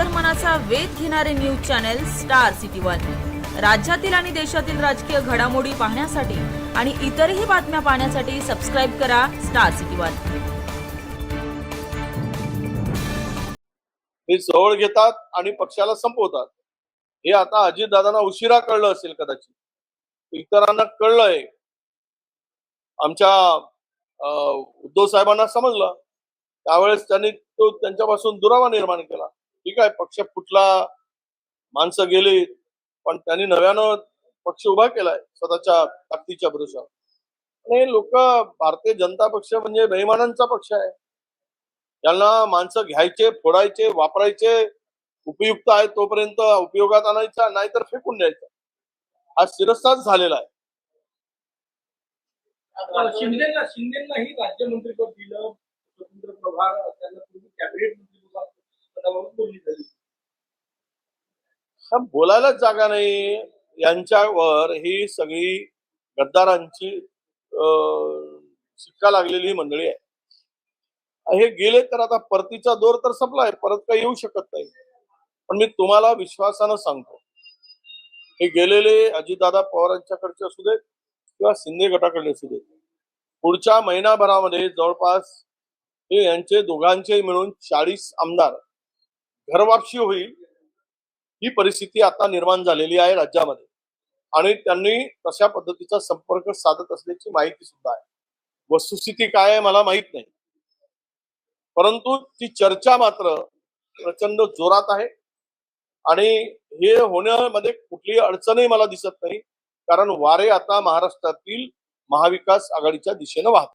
अंतर्मनाचा वेध घेणारे news channel star city one. राज्यातील आणि देशातील राजकीय घडामोडी पाहण्यासाठी आणि इतरही बातम्या पाहण्यासाठी सबस्क्राईब करा स्टार सिटी वन. हे जवळ घेतात आणि पक्षाला संपवतात. हे आता अजितदादांना उशिरा कळलं असेल कदाचित. इतरांना कळलंय. आमच्या उद्धव साहेबांना समजलं. त्यावेळेस त्यांनी तो त्यांच्यापासून दुरावा निर्माण केला. ठीक आहे पक्ष फुटला माणसं गेली पण त्यांनी नव्यानं पक्ष उभा केलाय स्वतःच्या ताकदीच्या भरोशावर आणि लोक भारतीय जनता पक्ष म्हणजे बेईमानांचा पक्ष आहे. यांना माणसं घ्यायचे फोडायचे वापरायचे उपयुक्त आहे तोपर्यंत उपयोगात आणायचा नाहीतर फेकून द्यायचा. हा शिरस्ताच झालेला आहे. शिंदेला शिंदेलाही राज्यमंत्रीपद दिलं. बोलली झाली हा बोलायलाच जागा नाही. यांच्यावर ही सगळी गद्दारांची शिक्का लागलेली मंडळी आहे. हे गेले तर आता परतीचा दोर तर संपलाय परत काही येऊ शकत नाही. पण मी तुम्हाला विश्वासानं सांगतो हे गेलेले अजितदादा पवारांच्याकडचे असू देत किंवा शिंदे गटाकडे असू देत पुढच्या महिनाभरामध्ये जवळपास हे यांचे दोघांचे मिळून चाळीस आमदार घरवापशी होईल ही परिस्थिती आता निर्माण झालेली आहे राज्यामध्ये. आणि त्यांनी तशा पद्धतीचा संपर्क साधत असल्याची माहिती सुद्धा आहे. वस्तुस्थिती काय आहे मला माहीत नाही. परंतु ती चर्चा मात्र प्रचंड जोरात आहे. आणि हे होण्यामध्ये कुठलीही अडचणही मला दिसत नाही कारण वारे आता महाराष्ट्रातील महाविकास आघाडीच्या दिशेनं वाहत